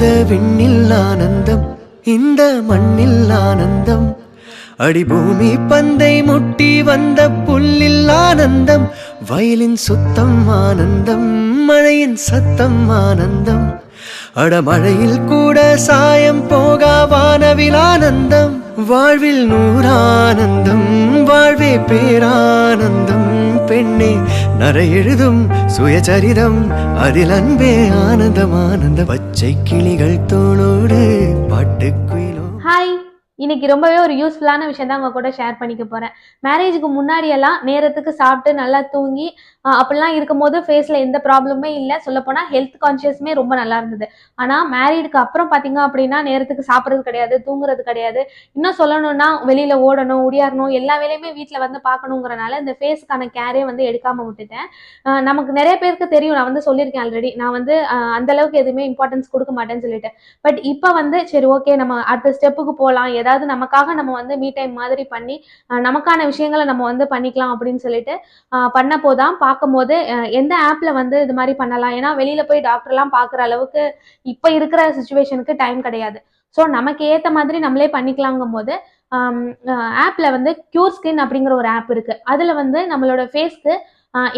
இந்த விண்ணில் ஆனந்தம் இந்த மண்ணில் ஆனந்தம். அடிபூமி பந்தை முட்டி வந்த புல்லில் ஆனந்தம் வயலின் சுத்தம் ஆனந்தம் மழையின் சத்தம் ஆனந்தம். அடமழையில் கூட சாயம் போகா வானவில் ஆனந்தம் வாழ்வில் நூறானந்தம் வாழ்வே பேரானந்தம். பெண்ணே நர எழுதும் சுயசரிதம் அதில் அன்பே ஆனந்தம் ஆனந்த பச்சை கிளிகள் தோளோடு பாட்டு இன்னைக்கு ரொம்பவே ஒரு யூஸ்ஃபுல்லான விஷயம் தான் உங்க கூட ஷேர் பண்ணிக்க போறேன். மேரேஜுக்கு முன்னாடி எல்லாம் நேரத்துக்கு சாப்பிட்டு நல்லா தூங்கி அப்படிலாம் இருக்கும்போது ஃபேஸ்ல எந்த ப்ராப்ளமே இல்லை. சொல்லப்போனா ஹெல்த் கான்ஷியஸுமே ரொம்ப நல்லா இருந்தது. ஆனா மேரீடுக்கு அப்புறம் பாத்தீங்க அப்படின்னா நேரத்துக்கு சாப்பிட்றது கிடையாது தூங்குறது கிடையாது. இன்னும் சொல்லணும்னா வெளியில ஓடணும் உடியாரணும் எல்லா வேலையுமே வீட்டில் வந்து பார்க்கணுங்கிறனால இந்த ஃபேஸ்க்கான கேரே வந்து எடுக்காம விட்டுட்டேன். ஆஹ் நமக்கு நிறைய பேருக்கு தெரியும். நான் வந்து சொல்லியிருக்கேன் ஆல்ரெடி நான் வந்து அந்த அளவுக்கு எதுவுமே இம்பார்ட்டன்ஸ் கொடுக்க மாட்டேன்னு சொல்லிட்டு. பட் இப்போ வந்து சரி ஓகே நம்ம அடுத்த ஸ்டெப்புக்கு போகலாம் ஏதாவது நமக்காக நம்ம வந்து மீ டைம் மாதிரி பண்ணி நமக்கான விஷயங்களை நம்ம வந்து பண்ணிக்கலாம் அப்படின்னு சொல்லிட்டு பண்ணப்போ தான் பார்க்கும்போது எந்த ஆப்ல வந்து இது மாதிரி பண்ணலாம்? ஏன்னா வெளியில போய் டாக்டர்லாம் பார்க்குற அளவுக்கு இப்போ இருக்கிற சுச்சுவேஷனுக்கு டைம் கிடையாது. ஸோ நமக்கு ஏற்ற மாதிரி நம்மளே பண்ணிக்கலாங்கும் போது ஆப்ல வந்து கியூர் ஸ்கின் அப்படிங்கிற ஒரு ஆப் இருக்கு. அதுல வந்து நம்மளோட ஃபேஸ்க்கு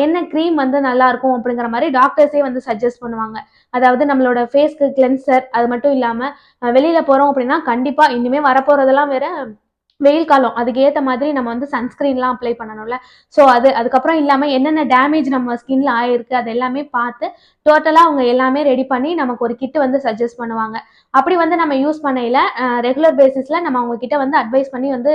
என்ன க்ரீம் வந்து நல்லா இருக்கும் அப்படிங்கிற மாதிரி டாக்டர்ஸே வந்து சஜஸ்ட் பண்ணுவாங்க. அதாவது நம்மளோட ஃபேஸ்க்கு கிளென்சர் அது மட்டும் இல்லாமல் வெளியில் போகிறோம் அப்படின்னா கண்டிப்பாக இனிமேல் வரப்போகிறதெல்லாம் வேற வெயில் காலம் அதுக்கு மாதிரி நம்ம வந்து சன்ஸ்கிரீன்லாம் அப்ளை பண்ணணும்ல. ஸோ அது அதுக்கப்புறம் இல்லாமல் என்னென்ன டேமேஜ் நம்ம ஸ்கின்ல ஆயிருக்கு அது எல்லாமே பார்த்து டோட்டலாக அவங்க எல்லாமே ரெடி பண்ணி நமக்கு ஒரு கிட் வந்து சஜஸ்ட் பண்ணுவாங்க. அப்படி வந்து நம்ம யூஸ் பண்ணையில ரெகுலர் பேசிஸ்ல நம்ம அவங்க கிட்ட வந்து அட்வைஸ் பண்ணி வந்து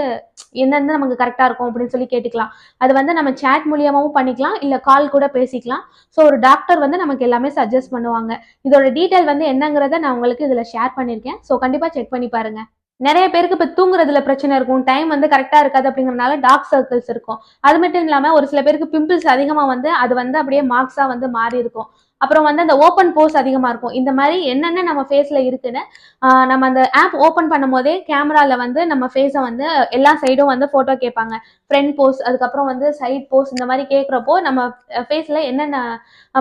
என்னென்ன நமக்கு கரெக்டாக இருக்கும் அப்படின்னு சொல்லி கேட்டுக்கலாம். அது வந்து நம்ம சேட் மூலியமாகவும் பண்ணிக்கலாம் இல்லை கால் கூட பேசிக்கலாம். ஸோ ஒரு டாக்டர் வந்து நமக்கு எல்லாமே சஜஸ்ட் பண்ணுவாங்க. இதோட டீட்டெயில் வந்து என்னங்கிறத நான் உங்களுக்கு இதில் ஷேர் பண்ணியிருக்கேன் ஸோ கண்டிப்பாக செக் பண்ணி பாருங்கள் நிறைய பேருக்கு இப்போ தூங்குறதுல பிரச்சனை இருக்கும் டைம் வந்து கரெக்டாக இருக்காது அப்படிங்கறதுனால டார்க் சர்க்கிள்ஸ் இருக்கும். அது மட்டும் இல்லாமல் ஒரு சில பேருக்கு பிம்பிள்ஸ் அதிகமாக வந்து அது வந்து அப்படியே மார்க்ஸாக வந்து மாறி இருக்கும் அப்புறம் வந்து அந்த ஓப்பன் போஸ் அதிகமாக இருக்கும். இந்த மாதிரி என்னென்ன நம்ம ஃபேஸில் இருக்குன்னு நம்ம அந்த ஆப் ஓப்பன் பண்ணும் போதே கேமராவில் வந்து நம்ம ஃபேஸை வந்து எல்லா சைடும் வந்து ஃபோட்டோ கேட்பாங்க. ஃப்ரண்ட் போஸ் அதுக்கப்புறம் வந்து சைட் போஸ் இந்த மாதிரி கேட்குறப்போ நம்ம ஃபேஸில் என்னென்ன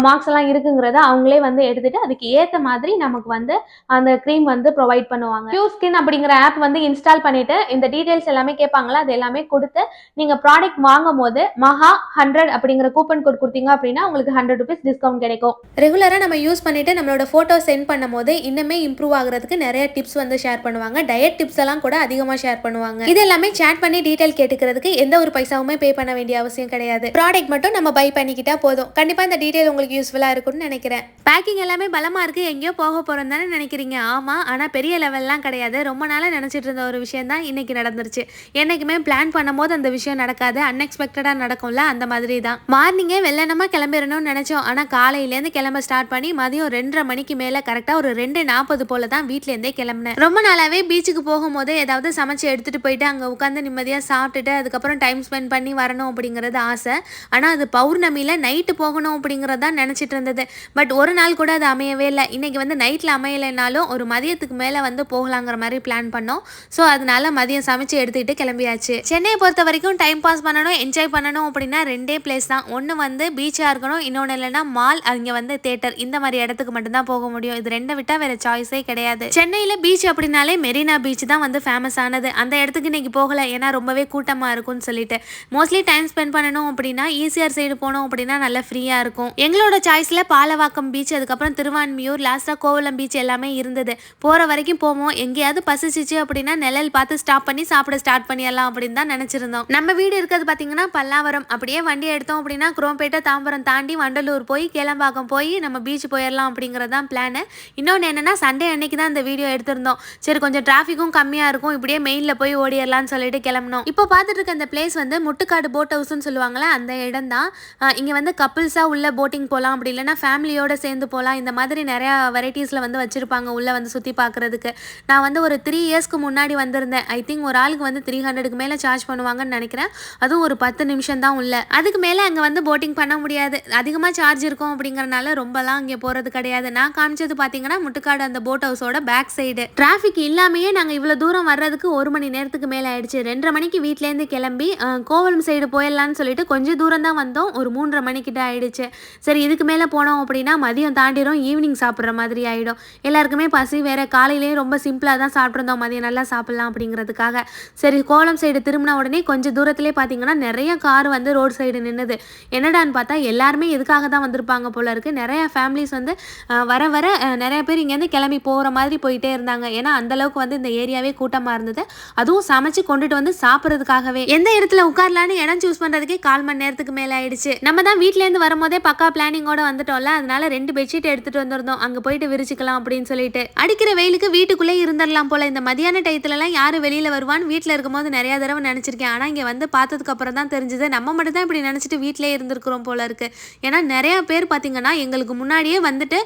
மார்க்ஸ் எல்லாம் இருக்குங்கிறத அவங்களே வந்து எடுத்துட்டு அதுக்கு ஏற்ற மாதிரி நமக்கு வந்து அந்த க்ரீம் வந்து ப்ரொவைட் பண்ணுவாங்க. ப்யூ ஸ்கின் அப்படிங்கிற ஆப் வந்து இன்ஸ்டால் பண்ணிட்டு இந்த டீட்டெயில்ஸ் எல்லாமே கேட்பாங்களா அது எல்லாமே கொடுத்து நீங்கள் ப்ராடக்ட் வாங்கும் போது மகா ஹண்ட்ரட் அப்படிங்கிற கூப்பன் கோட் கொடுத்தீங்க அப்படின்னா உங்களுக்கு ஹண்ட்ரட் ருபீஸ் டிஸ்கவுண்ட் கிடைக்கும். ரெகுலராக நம்ம யூஸ் பண்ணிவிட்டு நம்மளோட ஃபோட்டோ சென்ட் பண்ணும்போது இன்னுமே இம்ப்ரூவ் ஆகுறதுக்கு நிறைய டிப்ஸ் வந்து ஷேர் பண்ணுவாங்க. டயட் டிப்ஸ் எல்லாம் கூட அதிகமாக ஷேர் பண்ணுவாங்க. இது எல்லாமே சேட் பண்ணி டீட்டெயில் கேட்டுக்கிறதுக்கு எந்த ஒரு பைசாவுமே பே பண்ண வேண்டிய அவசியம் கிடையாது. ப்ராடக்ட் மட்டும் நம்ம பை பண்ணிக்கிட்டா போதும். கண்டிப்பாக இந்த டீட்டெயில் உங்களுக்கு யூஸ்ஃபுல்லாக இருக்கும்னு நினைக்கிறேன். பேக்கிங் எல்லாமே பலமாக இருக்குது எங்கேயோ போக போகிறோம் தானே நினைக்கிறீங்க. ஆமாம் ஆனால் பெரிய லெவல்லாம் கிடையாது. ரொம்ப நாளாக நினச்சிட்டு இருந்த ஒரு விஷயம் தான் இன்றைக்கி நடந்துருச்சு. என்னைக்குமே பிளான் பண்ணும்போது அந்த விஷயம் நடக்காது. அன்எக்ஸ்பெக்டடாக நடக்கும்ல அந்த மாதிரி தான். மார்னிங்கே வெள்ளனமாக கிளம்பிடணும்னு நினைச்சோம். ஆனால் காலையிலேருந்து கிளம்ப ஸ்டார்ட் பண்ணி மதியம் ரெண்டரை மணிக்கு மேல கரெக்டா ஒரு ரெண்டு நாற்பது போல தான் வீட்டிலேருந்தே இருந்தே ரொம்ப நாளாவே பீச்சுக்கு போகும்போது ஏதாவது சமைச்சு எடுத்துட்டு போயிட்டு அங்க உட்காந்து நிம்மதியா சாப்பிட்டுட்டு அதுக்கப்புறம் டைம் ஸ்பெண்ட் பண்ணி வரணும் அப்படிங்கிறது ஆசை. ஆனா அது பௌர்ணமியில நைட்டு போகணும் அப்படிங்கிறது தான் நினைச்சிட்டு இருந்தது. பட் ஒரு நாள் கூட அது அமையவே இல்லை. இன்னைக்கு வந்து நைட்ல அமையலைனாலும் ஒரு மதியத்துக்கு மேல வந்து போகலாங்கிற மாதிரி பிளான் பண்ணோம். ஸோ அதனால மதியம் சமைச்சு எடுத்துக்கிட்டு கிளம்பியாச்சு. சென்னையை பொறுத்த வரைக்கும் டைம் பாஸ் பண்ணணும் என்ஜாய் பண்ணணும் அப்படின்னா ரெண்டே பிளேஸ் தான். ஒன்று வந்து பீச்சாக இருக்கணும் இன்னொன்று இல்லைன்னா மால் அங்கே வந்து தேட்டர் இந்த மாதிரி இடத்துக்கு மட்டும்தான் போக முடியும். இது ரெண்டை விட்டால் வேற சாய்ஸே கிடையாது. சென்னையில் பீச் அப்படின்னாலே மெரினா பீச் தான் வந்து ஃபேமஸ் ஆனது. அந்த இடத்துக்கு இன்னைக்கு போகல. ஏன்னா ரொம்பவே கூட்டமாக இருக்கும்னு சொல்லிட்டு. மோஸ்ட்லி டைம் ஸ்பெண்ட் பண்ணணும் அப்படின்னா ஈசிஆர் சைடு போனோம் அப்படின்னா நல்லா ஃப்ரீயாக இருக்கும். எங்களோட சாய்ஸில் பாலவாக்கம் பீச் அதுக்கப்புறம் திருவான்மியூர் லாஸ்ட்டாக கோவலம் பீச் எல்லாமே இருந்தது. போகிற வரைக்கும் போவோம். எங்கேயாவது பசிச்சிச்சு அப்படின்னா நிழல் பார்த்து ஸ்டாப் பண்ணி சாப்பிட ஸ்டார்ட் பண்ணிடலாம் அப்படின்னு தான் நினச்சிருந்தோம். நம்ம வீடு இருக்கிறது பார்த்தீங்கன்னா பல்லாவரம். அப்படியே வண்டி எடுத்தோம் அப்படின்னா குரோம்பேட்டை தாம்பரம் தாண்டி வண்டலூர் போய் கேளம்பாக்கம் போய் நம்ம பீச் போயிடலாம் அப்படிங்கிறது தான் பிளானு இன்னொன்று என்னென்னா சண்டே அன்னைக்கு தான் இந்த வீடியோ எடுத்திருந்தோம். சரி கொஞ்சம் டிராஃபிக்கும் கம்மியாக இருக்கும். இப்படியே மெயினில் போய் ஓடிடலாம்னு சொல்லிட்டு கிளம்பினோம். இப்போ பார்த்துட்டு இருக்க இந்த பிளேஸ் வந்து முட்டுக்காடு போட் ஹவுஸ்னு சொல்லுவாங்களே அந்த இடம் தான். இங்கே வந்து கப்புள்ஸாக உள்ள போட்டிங் போகலாம் அப்படி இல்லைனா ஃபேமிலியோடு சேர்ந்து போகலாம் இந்த மாதிரி நிறையா வெரைட்டிஸில் வந்து வச்சுருப்பாங்க உள்ளே வந்து சுற்றி பார்க்குறதுக்கு. நான் வந்து ஒரு த்ரீ இயர்ஸ்க்கு முன்னாடி வந்திருந்தேன். ஐ திங்க் ஒரு ஆளுக்கு வந்து த்ரீ ஹண்ட்ரடுக்கு மேலே சார்ஜ் பண்ணுவாங்கன்னு நினைக்கிறேன். அதுவும் ஒரு பத்து நிமிஷம் தான் உள்ள. அதுக்கு மேலே அங்கே வந்து போட்டிங் பண்ண முடியாது. அதிகமாக சார்ஜ் இருக்கும் அப்படிங்கிறனால இருக்கிறதுனால ரொம்பலாம் அங்கே போகிறது கிடையாது. நான் காமிச்சது பார்த்தீங்கன்னா முட்டுக்காடு அந்த போட் ஹவுஸோட பேக் சைடு டிராஃபிக் இல்லாமையே நாங்கள் இவ்வளோ தூரம் வர்றதுக்கு ஒரு மணி நேரத்துக்கு மேலே ஆயிடுச்சு. ரெண்டரை மணிக்கு வீட்டிலேருந்து கிளம்பி கோவலம் சைடு போயிடலான்னு சொல்லிட்டு கொஞ்சம் தூரம் தான் வந்தோம். ஒரு மூன்றரை மணிக்கிட்ட ஆயிடுச்சு. சரி இதுக்கு மேலே போனோம் அப்படின்னா மதியம் தாண்டிடும் ஈவினிங் சாப்பிட்ற மாதிரி ஆகிடும் எல்லாருக்குமே பசி வேற. காலையிலேயே ரொம்ப சிம்பிளாக தான் சாப்பிட்ருந்தோம் மதியம் நல்லா சாப்பிட்லாம் அப்படிங்கிறதுக்காக. சரி கோலம் சைடு திரும்பின உடனே கொஞ்சம் தூரத்துலேயே பார்த்தீங்கன்னா நிறைய கார் வந்து ரோடு சைடு நின்னுது. என்னடான்னு பார்த்தா எல்லாருமே இதுக்காக தான் வந்திருப்பாங்க போல இருக்கு. நிறையா ஃபேமிலிஸ் வந்து வர வர நிறைய பேர் இங்கேருந்து கிளம்பி போகிற மாதிரி போயிட்டே இருந்தாங்க. ஏன்னா அந்தளவுக்கு வந்து இந்த ஏரியாவே கூட்டமாக இருந்தது. அதுவும் சமைச்சு கொண்டுட்டு வந்து சாப்பிட்றதுக்காகவே. எந்த இடத்துல உட்காரலான்னு இடம் சூஸ் பண்ணுறதுக்கே கால் மணி நேரத்துக்கு மேலே ஆயிடுச்சு. நம்ம தான் வீட்டிலேருந்து வரும்போதே பக்கா பிளானிங்கோட வந்துட்டோம்ல அதனால ரெண்டு பெட்ஷீட் எடுத்துகிட்டு வந்திருந்தோம். அங்கே போயிட்டு விரிச்சுக்கலாம் அப்படின்னு சொல்லிட்டு. அடிக்கிற வெயிலுக்கு வீட்டுக்குள்ளே இருந்துடலாம் போல். இந்த மதியான டயத்துலலாம் யார் வெளியில் வருவான்னு வீட்டில் இருக்கும்போது நிறைய தடவை நினச்சிருக்கேன். ஆனால் இங்கே வந்து பார்த்ததுக்கு அப்புறம் தான் தெரிஞ்சது. நம்ம மட்டும் தான் இப்படி நினச்சிட்டு வீட்டிலே இருந்திருக்கிறோம் போல இருக்குது ஏன்னா நிறையா பேர் பார்த்தீங்கன்னா எங்களுக்கு முன்னாடியே வந்துட்டு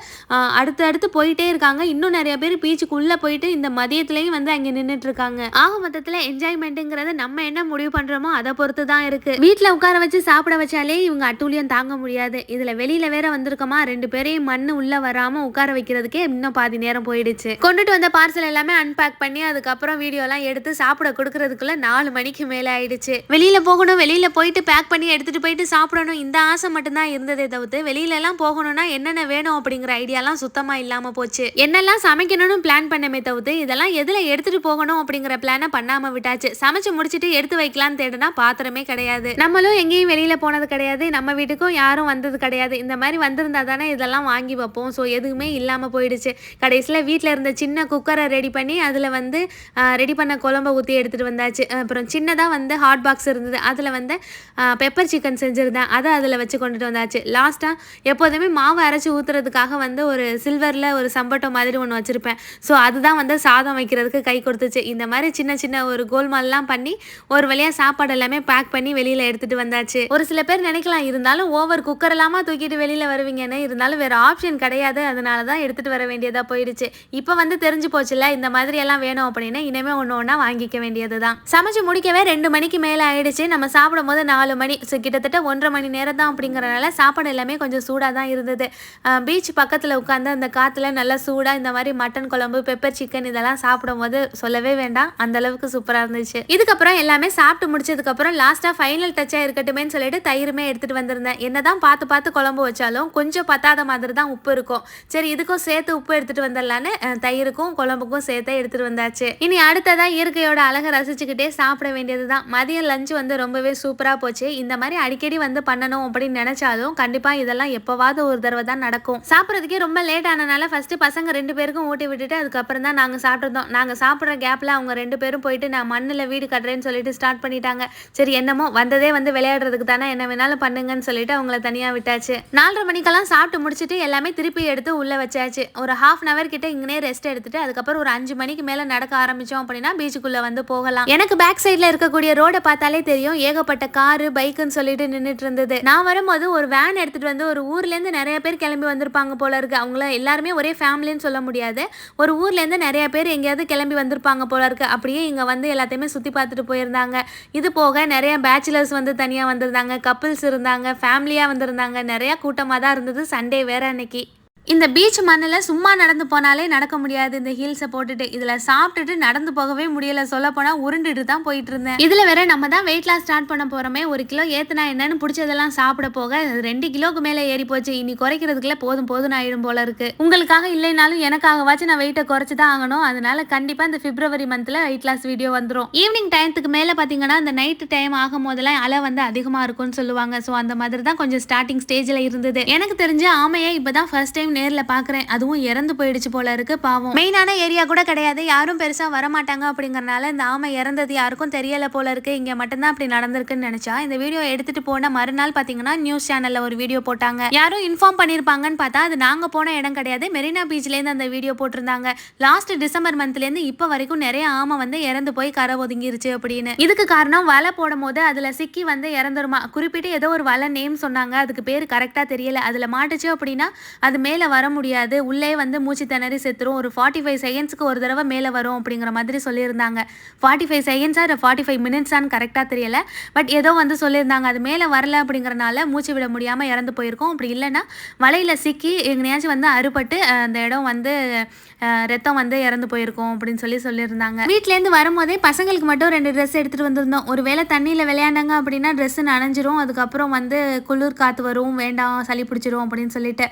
அடுத்து அடுத்து போயிட்டே இருக்காங்க. இன்னும் நிறைய பேர் பீச்சுக்குள்ளே போயிட்டு இந்த மதியத்துலேயும் வந்து அங்கே நின்றுட்டு இருக்காங்க ஆக மொத்தத்தில் என்ஜாய்மெண்ட்டுங்கிறது நம்ம என்ன முடிவு பண்ணுறோமோ அதை பொறுத்து தான் இருக்குது வீட்டில் உட்கார வச்சு சாப்பிட வச்சாலே இவங்க அட்டூழியம் தாங்க முடியாது. இதில் வெளியில் வேற வந்திருக்கோமா? ரெண்டு பேரையும் மண் உள்ளே வராமல் உட்கார வைக்கிறதுக்கே இன்னும் பாதி நேரம் போயிடுச்சு. கொண்டுட்டு வந்த பார்சல் எல்லாமே அன்பேக் பண்ணி அதுக்கப்புறம் வீடியோலாம் எடுத்து சாப்பிட கொடுக்கறதுக்குள்ள நாலு மணிக்கு மேலே ஆயிடுச்சு. வெளியில் போகணும் வெளியில் போயிட்டு பேக் பண்ணி எடுத்துகிட்டு போயிட்டு சாப்பிடணும். இந்த ஆசை மட்டும்தான் இருந்ததே தவிர்த்து வெளியிலலாம் போக போகணும்னா என்னென்ன வேணும் அப்படிங்கிற ஐடியாலாம் சுத்தமாக இல்லாமல் போச்சு. என்னெல்லாம் சமைக்கணும்னு பிளான் பண்ணமே தவிர்த்து இதெல்லாம் எதில் எடுத்துகிட்டு போகணும் அப்படிங்கிற பிளானை பண்ணாமல் விட்டாச்சு. சமைச்சு முடிச்சுட்டு எடுத்து வைக்கலான்னு தேடுனா பாத்திரமே கிடையாது. நம்மளும் எங்கேயும் வெளியில் போனது கிடையாது. நம்ம வீட்டுக்கும் யாரும் வந்தது கிடையாது. இந்த மாதிரி வந்திருந்தா தானே இதெல்லாம் வாங்கி வைப்போம். ஸோ எதுவுமே இல்லாமல் போயிடுச்சு. கடைசியில் வீட்டில் இருந்த சின்ன குக்கரை ரெடி பண்ணி அதில் வந்து ரெடி பண்ண குழம்ப ஊற்றி எடுத்துகிட்டு வந்தாச்சு. அப்புறம் சின்னதாக வந்து ஹாட் பாக்ஸ் இருந்தது. அதில் வந்து பெப்பர் சிக்கன் செஞ்சுருந்தேன். அதை அதில் வச்சு கொண்டுட்டு வந்தாச்சு. லாஸ்ட்டாக எப்போதுமே மாவு அரைச்சி ஊற்றுறதுக்காக வந்து ஒரு சில்வரில் ஒரு சம்பட்டம் மாதிரி ஒன்று வச்சுருப்பேன். ஸோ அதுதான் வந்து சாதம் வைக்கிறதுக்கு கை கொடுத்துச்சு. இந்த மாதிரி சின்ன சின்ன ஒரு கோல்மால்லாம் பண்ணி ஒரு வழியாக சாப்பாடு எல்லாமே பேக் பண்ணி வெளியில் எடுத்துகிட்டு வந்தாச்சு. ஒரு சில பேர் நினைக்கலாம் இருந்தாலும் ஓவர் குக்கர் எல்லாமா தூக்கிட்டு வெளியில் வருவீங்கன்னு. இருந்தாலும் வேறு ஆப்ஷன் கிடையாது. அதனால தான் எடுத்துகிட்டு வர வேண்டியதாக போயிடுச்சு. இப்போ வந்து தெரிஞ்சு போச்சுல்ல இந்த மாதிரி எல்லாம் வேணும் அப்படின்னா இனிமேல் ஒன்று ஒன்றா வாங்கிக்க வேண்டியது தான் சமைச்சு முடிக்கவே ரெண்டு மணிக்கு மேலே ஆயிடுச்சு. நம்ம சாப்பிடும் போது நாலு மணி ஸோ கிட்டத்தட்ட ஒன்றரை மணி நேரம் தான் அப்படிங்கிறனால சாப்பாடு எல்லாமே கொஞ்சம் சூடாக தான் இருந்தது. பீச் பக்கத்தில் உட்காந்து அந்த காற்றுல நல்லா சூடாக இந்த மாதிரி மட்டன் குழம்பு பெப்பர் சிக்கன் இதெல்லாம் சாப்பிடும் போது சொல்லவே வேண்டாம். அந்த அளவுக்கு சூப்பராக இருந்துச்சு. இதுக்கப்புறம் எல்லாமே சாப்பிட்டு முடிச்சதுக்கப்புறம் லாஸ்ட்டாக ஃபைனல் டச்சாக இருக்கட்டுமேன்னு சொல்லிட்டு தயிருமே எடுத்துகிட்டு வந்திருந்தேன். என்னதான் பார்த்து பார்த்து குழம்பு வச்சாலும் கொஞ்சம் பத்தாத மாதிரி தான் உப்பு இருக்கும். சரி இதுக்கும் சேர்த்து உப்பு எடுத்துகிட்டு வந்துடலான்னு தயிருக்கும் குழம்புக்கும் சேர்த்து எடுத்துகிட்டு வந்தாச்சு. இனி அடுத்ததான் இயற்கையோட அழகை ரசிச்சுக்கிட்டே சாப்பிட வேண்டியது தான் மதியம் லஞ்ச் வந்து ரொம்பவே சூப்பராக போச்சு. இந்த மாதிரி அடிக்கடி வந்து பண்ணணும் அப்படின்னு நினைச்சாலும் கண்டிப்பாக இதெல்லாம் எப்போவாவது ஒரு தடவை தான் நடக்கும். சாப்பிட்றதுக்கே ரொம்ப லேட் ஆனனால ஃபர்ஸ்ட் பசங்க ரெண்டு பேருக்கும் ஊட்டி விட்டுட்டு அதுக்கப்புறம் தான் நாங்கள் சாப்பிட்ருந்தோம் நாங்கள் சாப்பிட்ற கேப்பில் அவங்க ரெண்டு பேரும் போயிட்டு நான் மண்ணில் வீடு கட்டுறேன்னு சொல்லிட்டு ஸ்டார்ட் பண்ணிட்டாங்க. சரி என்னமோ வந்ததே வந்து விளையாடுறதுக்கு தானே என்ன வேணாலும் பண்ணுங்கன்னு சொல்லிட்டு அவங்கள தனியாக விட்டாச்சு. நாலரை மணிக்கெல்லாம் சாப்பிட்டு முடிச்சுட்டு எல்லாமே திருப்பி எடுத்து உள்ளே வச்சாச்சு. ஒரு ஹாஃப் அன் அவர் கிட்ட இங்கனே ரெஸ்ட் எடுத்துட்டு அதுக்கப்புறம் ஒரு அஞ்சு மணிக்கு மேலே நடக்க ஆரம்பிச்சோம் அப்படின்னா பீச்சுக்குள்ளே வந்து போகலாம். எனக்கு பேக் சைடில் இருக்கக்கூடிய ரோடை பார்த்தாலே தெரியும். ஏகப்பட்ட காரு பைக்குன்னு சொல்லிட்டு நின்றுட்டு இருந்தது. நான் வரும்போது ஒரு வேன் எடுத்துட்டு வந்து ஒரு ஊர்லேருந்து நிறைய பேர் கிளம்பி வந்திருப்பாங்க போல இருக்கு. அவங்கள எல்லாருமே ஒரே ஃபேமிலின்னு சொல்ல முடியாது. ஒரு ஊர்லேருந்து நிறைய பேர் எங்கேயாவது கிளம்பி வந்திருப்பாங்க போல இருக்கு. அப்படியே இங்கே வந்து எல்லாத்தையுமே சுற்றி பார்த்துட்டு போயிருந்தாங்க. இது போக நிறைய பேச்சுலர்ஸ் வந்து தனியாக வந்திருந்தாங்க. கப்பிள்ஸ் இருந்தாங்க. ஃபேமிலியாக வந்திருந்தாங்க. நிறையா கூட்டமாக தான் இருந்தது. சண்டே வேறு அன்னைக்கு. இந்த பீச் மண்ணில் சும்மா நடந்து போனாலே நடக்க முடியாது. இந்த ஹீல்ஸை போட்டுட்டு இதில் சாப்பிட்டுட்டு நடந்து போகவே முடியல. சொல்ல போனால் உருண்டுட்டு தான் போயிட்டு இருந்தேன் இதில் வேற நம்ம தான் வெயிட் லாஸ் ஸ்டார்ட் பண்ண போகிறோமே ஒரு கிலோ ஏற்றுனா என்னன்னு பிடிச்சதெல்லாம் சாப்பிட போக ரெண்டு கிலோக்கு மேலே ஏறி போச்சு. இனி குறைக்கிறதுக்குள்ள போதும் போதும் ஆயிடும் போல இருக்கு. உங்களுக்காக இல்லைனாலும் எனக்காகவாச்சும் நான் வெயிட்டை குறைச்சி தான் ஆகணும். அதனால கண்டிப்பாக இந்த பிப்ரவரி மந்தில் வெயிட் லாஸ் வீடியோ வந்துடும் ஈவினிங் டைத்துக்கு மேலே பார்த்தீங்கன்னா இந்த நைட்டு டைம் ஆகும் போதெல்லாம் அலை வந்து அதிகமாக இருக்கும்னு சொல்லுவாங்க. ஸோ அந்த மாதிரி தான் கொஞ்சம் ஸ்டார்டிங் ஸ்டேஜில் இருந்தது. எனக்கு தெரிஞ்ச ஆமையை இப்போ தான் ஃபர்ஸ்ட் டைம் நேரில் பார்க்குறேன் அதுவும் இறந்து போயிடுச்சு போல இருக்கு பாவம். மெயினான ஏரியா கூட கிடையாது. யாரும் பெருசாக வரமாட்டாங்க அப்படிங்கறனால இந்த ஆமை இறந்தது யாருக்கும் தெரியல போல இருக்கு. இங்கே மட்டும்தான் அப்படி நடந்திருக்குன்னு நினச்சா இந்த வீடியோ எடுத்துட்டு போன மறுநாள் பார்த்தீங்கன்னா நியூஸ் சேனலில் ஒரு வீடியோ போட்டாங்க. யாரும் இன்ஃபார்ம் பண்ணியிருப்பாங்கன்னு பார்த்தா அது நாங்கள் போன இடம் கிடையாது. மெரினா பீச்லேருந்து அந்த வீடியோ போட்டிருந்தாங்க. லாஸ்ட் டிசம்பர் மந்த்லேருந்து இப்போ வரைக்கும் நிறைய ஆமை வந்து இறந்து போய் கரை ஒதுங்கிருச்சு அப்படின்னு. இதுக்கு காரணம் வலை போடும் போது அதில் சிக்கி வந்து இறந்துருமா? குறிப்பிட்டு ஏதோ ஒரு வலை நேம் சொன்னாங்க. அதுக்கு பேர் கரெக்டாக தெரியல. அதில் மாட்டுச்சு அப்படின்னா அது மேலே வர முடியாது. உள்ளே வந்து மூச்சு திணறி செத்துரும். ஒரு ஃபார்ட்டி ஃபைவ் செகண்ட்ஸ்க்கு ஒரு தடவை மேலே வரும் அப்படிங்கிற மாதிரி சொல்லியிருந்தாங்க. ஃபார்ட்டி ஃபைவ் செகண்ட்ஸா இல்லை ஃபார்ட்டி ஃபைவ் மினிட்ஸான்னு கரெக்டாக தெரியல. பட் ஏதோ வந்து சொல்லியிருந்தாங்க. அது மேலே வரல அப்படிங்கிறனால மூச்சு விட முடியாமல் இறந்து போயிருக்கோம். அப்படி இல்லைன்னா வலையில் சிக்கி எங்கேயாச்சும் வந்து அறுபட்டு அந்த இடம் வந்து ரத்தம் வந்து இறந்து போயிருக்கோம் அப்படின்னு சொல்லி சொல்லியிருந்தாங்க. வீட்டிலேருந்து வரும்போதே பசங்களுக்கு மட்டும் ரெண்டு ட்ரெஸ் எடுத்துகிட்டு வந்திருந்தோம். ஒரு வேளை தண்ணியில் விளையாண்டாங்க அப்படின்னா ட்ரெஸ்ஸு நனைஞ்சிரும். அதுக்கப்புறம் வந்து குளிர் காற்று வரும். வேண்டாம் சளி பிடிச்சிரும் அப்படின்னு சொல்லிட்டு.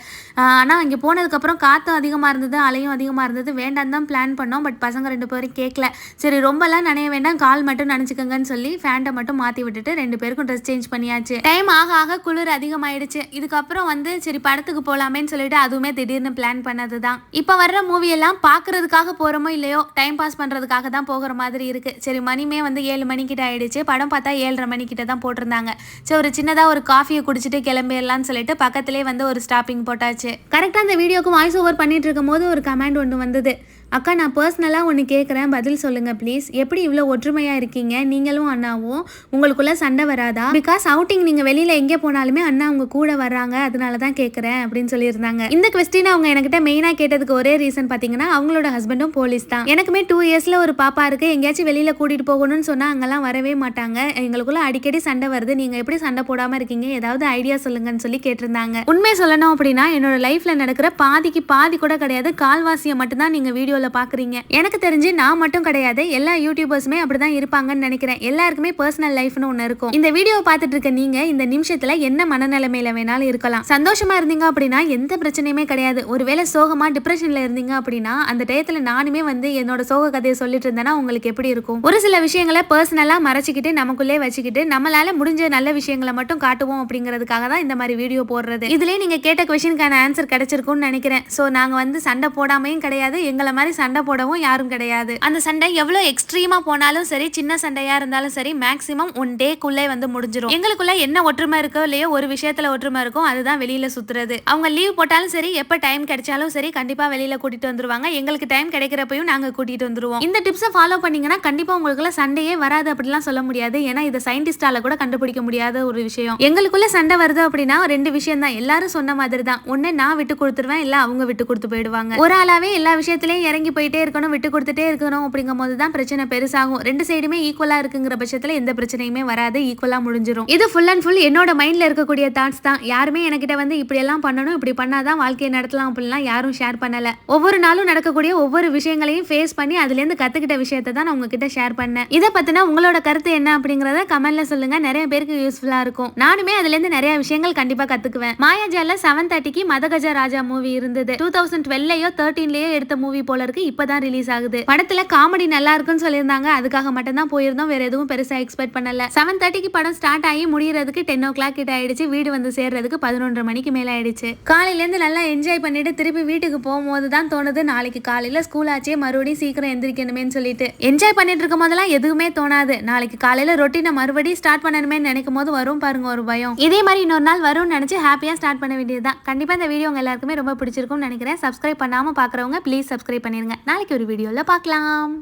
ஆனால் அங்கே போனதுக்கப்புறம் காற்றும் அதிகமாக இருந்தது அலையும் அதிகமாக இருந்தது. வேண்டாம் தான் பிளான் பண்ணோம். பட் பசங்க ரெண்டு பேரும் கேட்கல சரி ரொம்பலாம் நனைய வேண்டாம். கால் மட்டும் நினச்சிக்கோங்கன்னு சொல்லி ஃபேண்டை மட்டும் மாற்றி விட்டுட்டு ரெண்டு பேருக்கும் ட்ரெஸ் சேஞ்ச் பண்ணியாச்சு. டைம் ஆக ஆக குளிர் அதிகமாயிடுச்சு. இதுக்கப்புறம் வந்து சரி படத்துக்கு போகலாமேன்னு சொல்லிட்டு அதுவுமே திடீர்னு பிளான் பண்ணது தான் இப்போ வர்ற மூவி எல்லாம் பார்க்கறதுக்காக போகிறோமோ இல்லையோ டைம் பாஸ் பண்ணுறதுக்காக தான் போகிற மாதிரி இருக்கு. சரி மணிமே வந்து ஏழு மணிக்கிட்ட ஆயிடுச்சு. படம் பார்த்தா ஏழரை மணிக்கிட்ட தான் போட்டிருந்தாங்க. சரி ஒரு சின்னதாக ஒரு காஃபியை குடிச்சிட்டு கிளம்பிடலாம்னு சொல்லிட்டு பக்கத்துலேயே வந்து ஒரு ஸ்டாப்பிங் போட்டாச்சு. டேரெக்டாக அந்த வீடியோக்கு வாய்ஸ் ஓவர் பண்ணிட்டு இருக்கும் போது ஒரு கமெண்ட் ஒன்று வந்தது. அக்கா நான் பர்சனலாக ஒன்று கேட்குறேன் பதில் சொல்லுங்கள் ப்ளீஸ் எப்படி இவ்வளோ ஒற்றுமையாக இருக்கீங்க? நீங்களும் அண்ணாவும். உங்களுக்குள்ளே சண்டை வராதா? பிகாஸ் அவுட்டிங் நீங்கள் வெளியில் எங்கே போனாலுமே அண்ணா அவங்க கூட வர்றாங்க. அதனால தான் கேட்குறேன் அப்படின்னு சொல்லியிருந்தாங்க. இந்த கொஸ்டின் அவங்க என்கிட்ட மெயினாக கேட்டதுக்கு ஒரே ரீசன் பார்த்தீங்கன்னா அவங்களோட ஹஸ்பண்டும் போலீஸ் தான். எனக்குமே டூ இயர்ஸில் ஒரு பாப்பா இருக்குது எங்கேயாச்சும் வெளியில் கூட்டிகிட்டு போகணும்னு சொன்னால் அங்கெல்லாம் வரவே மாட்டாங்க. எங்களுக்குள்ளே அடிக்கடி சண்டை வருது. நீங்கள் எப்படி சண்டை போடாமல் இருக்கீங்க? ஏதாவது ஐடியா சொல்லுங்கன்னு சொல்லி கேட்டிருந்தாங்க. உண்மை சொல்லணும் அப்படின்னா என்னோட லைஃப்பில் நடக்கிற பாதிக்கு பாதி கூட கிடையாது. கால்வாசியை மட்டும்தான் நீங்கள் வீடியோ வீடியோவில் பார்க்குறீங்க எனக்கு தெரிஞ்சு நான் மட்டும் கிடையாது எல்லா யூடியூபர்ஸுமே அப்படிதான் இருப்பாங்கன்னு நினைக்கிறேன். எல்லாருக்குமே பர்சனல் லைஃப்னு ஒன்று இருக்கும். இந்த வீடியோ பார்த்துட்டு இருக்க நீங்க இந்த நிமிஷத்துல என்ன மனநிலைமையில வேணாலும் இருக்கலாம். சந்தோஷமா இருந்தீங்க அப்படின்னா எந்த பிரச்சனையுமே கிடையாது. ஒருவேளை சோகமா டிப்ரெஷன்ல இருந்தீங்க அப்படின்னா அந்த டயத்துல நானுமே வந்து என்னோட சோக கதையை சொல்லிட்டு இருந்தேன்னா உங்களுக்கு எப்படி இருக்கும்? ஒரு சில விஷயங்களை பர்சனலா மறைச்சிக்கிட்டு நமக்குள்ளே வச்சுக்கிட்டு நம்மளால முடிஞ்ச நல்ல விஷயங்களை மட்டும் காட்டுவோம் அப்படிங்கிறதுக்காக தான் இந்த மாதிரி வீடியோ போடுறது. இதுலயே நீங்க கேட்ட கொஸ்டினுக்கான ஆன்சர் கிடைச்சிருக்கும்னு நினைக்கிறேன். ஸோ நாங்கள் வந்து சண்டை போடாமையும் கிடையாது. எங்களை மாதிரி சண்டை போடவும் யாரும் கிடையாது. அந்த சண்டை எவ்வளோ எக்ஸ்ட்ரீமா போனாலும் சரி சின்ன சண்டையா இருந்தாலும் சரி மேக்ஸிமம் ஒன் டேக்குள்ளே வந்து முடிஞ்சிடும் எங்களுக்குள்ள என்ன ஒற்றுமை இருக்கோ இல்லையோ ஒரு விஷயத்துல ஒற்றுமை இருக்கும் அதுதான் வெளியில் சுத்துறது. அவங்க லீவ் போட்டாலும் சரி எப்போ டைம் கிடைச்சாலும் சரி கண்டிப்பாக வெளியில் கூட்டிட்டு வந்துருவாங்க. எங்களுக்கு டைம் கிடைக்கிறப்பையும் நாங்கள் கூட்டிகிட்டு வந்துருவோம். இந்த டிப்ஸை ஃபாலோ பண்ணீங்கன்னா கண்டிப்பாக உங்களுக்குள்ள சண்டையே வராது அப்படிலாம் சொல்ல முடியாது. ஏன்னா இது சயின்டிஸ்டால கூட கண்டுபிடிக்க முடியாத ஒரு விஷயம். எங்களுக்குள்ள சண்டை வருது அப்படின்னா ரெண்டு விஷயம் தான். எல்லாரும் சொன்ன மாதிரி தான் ஒன்னு நான் விட்டு கொடுத்துருவேன் இல்லை அவங்க விட்டு கொடுத்து போயிடுவாங்க. ஒரு ஆளாவே எல்லா விஷயத்திலையும் இறங்கி போயிட்டே இருக்கணும் விட்டு கொடுத்துட்டே இருக்கணும் அப்படிங்கும் போது தான் பிரச்சனை பெருசாகும். ரெண்டு சைடுமே ஈக்குவலாக இருக்குங்கிற பட்சத்தில் எந்த பிரச்சனையுமே வராது ஈக்குவலாக முடிஞ்சிடும் இது ஃபுல் அண்ட் ஃபுல் என்னோட மைண்டில் இருக்கக்கூடிய தாட்ஸ் தான். யாருமே என்கிட்ட வந்து இப்படி எல்லாம் பண்ணணும் இப்படி பண்ணாதான் வாழ்க்கையை நடத்தலாம் அப்படிலாம் யாரும் ஷேர் பண்ணல. ஒவ்வொரு நாளும் நடக்கக்கூடிய ஒவ்வொரு விஷயங்களையும் ஃபேஸ் பண்ணி அதுலேருந்து கற்றுக்கிட்ட விஷயத்தை தான் நான் உங்ககிட்ட ஷேர் பண்ணேன். இதை பற்றினா உங்களோட கருத்து என்ன அப்படிங்கிறத கமெண்ட்ல சொல்லுங்க. நிறைய பேருக்கு யூஸ்ஃபுல்லாக இருக்கும். நானுமே அதுலேருந்து நிறைய விஷயங்கள் கண்டிப்பாக கற்றுக்குவேன் மாயாஜால செவன் தேர்ட்டிக்கு மதகஜ ராஜா மூவி இருந்தது. டூ தௌசண்ட் டுவெல்லையோ தேர்ட்டீன்லயோ எடுத்த மூவி போல இருக்கு இப்பதான் ரிலீஸ் ஆகுது. படத்துல காமெடி நல்லா இருக்குன்னு சொல்லியிருந்தாங்க. அதுக்காக மட்டும் தான் போயிருந்தோம். வேற எதுவும் பெருசா எக்ஸ்பெக்ட் பண்ணல. செவன் தேர்ட்டிக்கு படம் ஸ்டார்ட் ஆகி முடியறதுக்கு டென் ஓ கிளாக் கிட்ட ஆயிடுச்சு. வீடு வந்து சேர்றதுக்கு பதினொன்று மணிக்கு மேல ஆயிடுச்சு. காலையில இருந்து நல்லா என்ஜாய் பண்ணிட்டு திருப்பி வீட்டுக்கு போகும்போது தான் தோணுது நாளைக்கு காலையில ஸ்கூல் ஆச்சே. மறுபடியும் சீக்கிரம் எந்திரிக்கணுமேன்னு சொல்லிட்டு. என்ஜாய் பண்ணிட்டு இருக்கும் போதெல்லாம் எதுவுமே தோணாது. நாளைக்கு காலையில ரொட்டீனை மறுபடியும் ஸ்டார்ட் பண்ணணுமே நினைக்கும் போது வரும் பாருங்க ஒரு பயம். இதே மாதிரி இன்னொரு நாள் வரும்னு நினைச்சு ஹாப்பியா ஸ்டார்ட் பண்ண வேண்டியதுதான். கண்டிப்பா இந்த வீடியோ உங்க எல்லாருக்குமே ரொம்ப பிடிச்சிருக்கும்னு நினைக்கிறேன். சப்ஸ்கிரைப் பண்ணாம பாக்குறவங்க ப்ளீஸ் சப்ஸ்கிரைப் பண்ணிடுங்க நாளைக்கு ஒரு வீடியோவில் பார்க்கலாம்